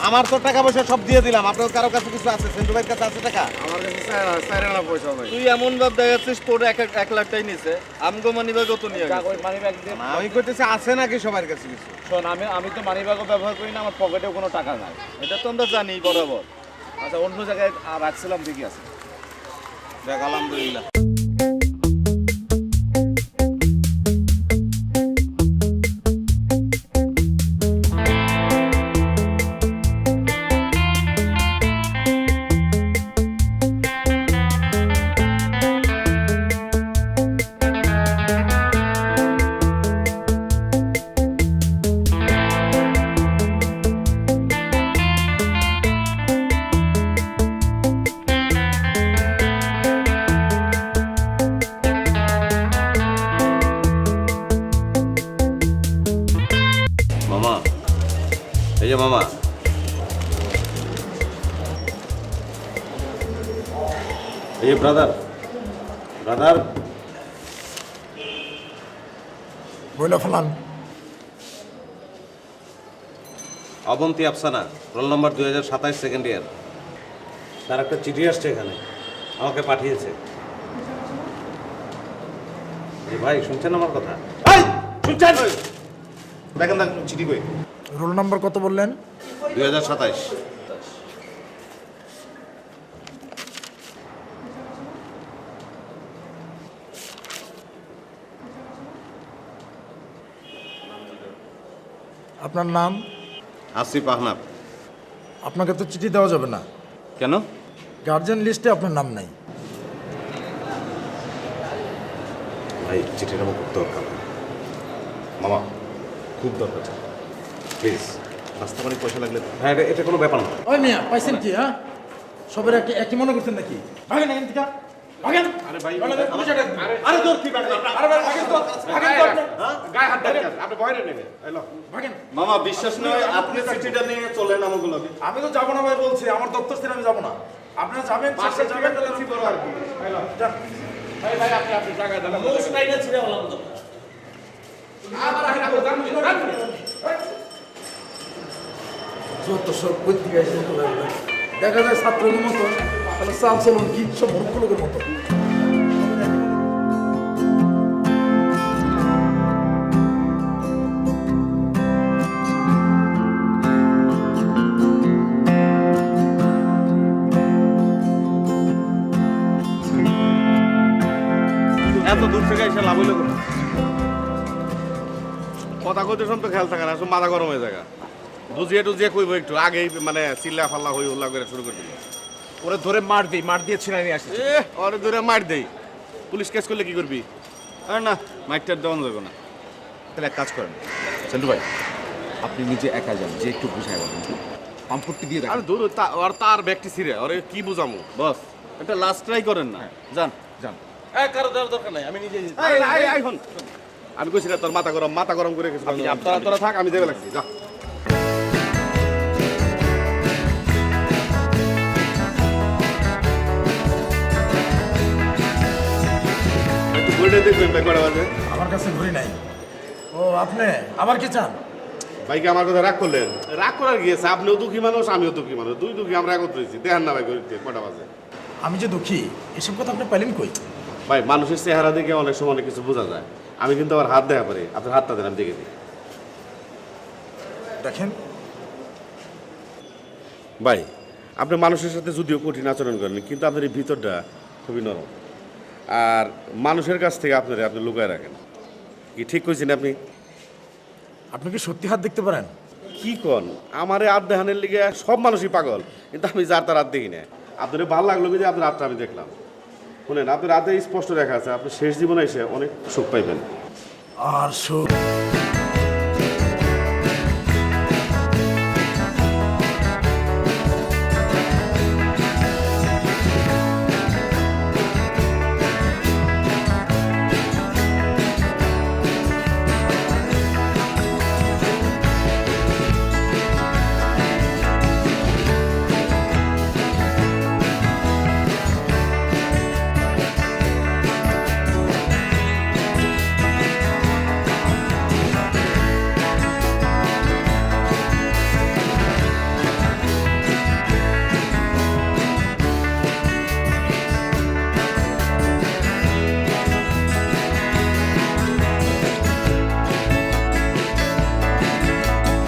আমার তো টাকা পয়সা সব দিয়ে দিলাম। আপনার কারও কাছে কিছু আছে? সেন্টু ভাইয়ের কাছে আছে টাকা? আমার কাছে চার- আনা পয়সা নাই তুই এমন ভাব দেখাচ্ছিস তোর এক এক- এক লাখ টাই নিছে। আমগো মানি ব্যাগও তো নিয়ে গেছে। মানি ব্যাগ দিয়ে আমি কইতেছি আছে নাকি সবার কাছে কিছু? শোন আমি আমি তো মানি ব্যাগও ব্যবহার করি না আমার পকেটেও কোনো টাকা নাই। এটা তো আমরা জানি বরাবর। আচ্ছা অন্য জায়গায় আর রাখছিলাম ঠিকই আছে। দেখ আলহামদুলিল্লাহ। এই যে মামা। এই ব্রাদার ব্রাদার বইলা ফেলান। অবন্তি আফসানা রোল নম্বর দুই হাজার সাতাইশ সেকেন্ড ইয়ার তার একটা চিঠি আসছে এখানে। আমাকে পাঠিয়েছে। এই ভাই শুনছেন আমার কথা? শুনছেন? দেখেন দেখ চিঠি কই? রোল নাম্বার কত বললেন? দুই হাজার সাতাইশ। আপনার নাম? আসিফ আহনাব। আপনাকে তো চিঠি দেওয়া যাবে না। কেন? গার্জেন লিস্টে আপনার নাম নাই। ভাই চিঠিটা আমার খুব দরকার। মামা খুব দরকার প্লিজ নাস্তা পানি পয়সা লাগলে হ্যাঁ এটা- এটা কোনো ব্যাপার না। ওই মিয়া পাইছেন কি হ্যাঁ? সবের একই একই মনে করছেন নাকি? ভাগেন এখান থেকে। ভাগেন। আরে ভাই আরে তোর কি ব্যাপার? আরে ভাই ভাগেন তো ভাগেন তো আপনি। গায়ে হাত ধরে আপনি এলো ভাগেন। মামা বিশ্বাস নয় আপনি চিঠিটা নিয়ে চলেন আমাগুলো আমি তো যাব না ভাই বলছি আমার দপ্তর ছিল আমি যাব না। আপনারা যাবেন শেষে যাবেন আর কি। যান। ভাই ভাই আপনি আপনি জায়গায় দাঁড়ান। যত সব পত্রিকা এসে চলে আসবে। দেখা যায় ছাত্রদের মতো তাহলে চাল চলন কি সব মূর্খ লোকের মতো। এত দূর থেকে এসে লাভ হইল কোনো কথা কইতে সব তো খেয়াল থাকে না সব মাথা গরম হয়ে যায় বুঝিয়ে টুজিয়ে কইব একটু আগেই মানে চিল্লা ফাল্লা হই উল্লা করে শুরু করে দিল ওরে ধরে মার দিই মার দিয়ে ছিনাই নিয়ে আসি এ ওরে ধরে মার দেই। পুলিশ কেস করলে কি করবি? আর না মাইকটার দেওয়ানো যাবে না। তাহলে এক কাজ করেন। চন্দু ভাই আপনি নিজে একা যান যে একটু বুঝাই বলেন। পাম্পটি দিয়ে আরে দূর তা- ওর তার ব্যক্তি ছিঁড়ে ওরে কি বুঝামু? বস একটা লাস্ট ট্রাই করেন না। যান যান। কারও দরকার নাই আমি নিজে এই, এই, এই, হন। আমি কইছি না তোর মাথা গরম মাথা গরম করে কিছু তোরা তোরা থাক আমি দেবে লাগছি যা। আমার কাছে ঘুরি নাই। ও আপনি আবার কি চান? ভাইকে আমার কথা রাগ করলেন? রাগ করার গিয়েছে আপনিও দুঃখী মানুষ আমিও দুঃখী মানুষ। দুই দুঃখী আমরা একত্র হয়েছি। দেখান না ভাই গরিবকে কটা বাজে। আমি যে দুঃখী এসব কথা আপনি পাইলেন কই? ভাই মানুষের চেহারা দেখে অনেক সময় অনেক কিছু বোঝা যায়। আমি কিন্তু আমার হাত দেখা পারি। আপনার হাতটা দেন আমি দেখে দিই। দেখেন। ভাই আপনি মানুষের সাথে যদিও কঠিন আচরণ করেন কিন্তু আপনার এই ভিতরটা খুবই নরম। আর মানুষের কাছ থেকে আপনারা আপনি লুকায় রাখেন। কি ঠিক কইছেন আপনি? আপনি কি সত্যি হাত দেখতে পারেন? কি কন? আমার এই হাত দেখানের লিগে সব মানুষই পাগল কিন্তু আমি যার তার হাত দেখি না। আপনার ভালো লাগল যে আপনার হাতটা আমি দেখলাম। শুনেন, আপনার রাতে স্পষ্ট দেখা আছে, আপনি শেষ জীবনে এসে অনেক সুখ পাইবেন। আর সুখ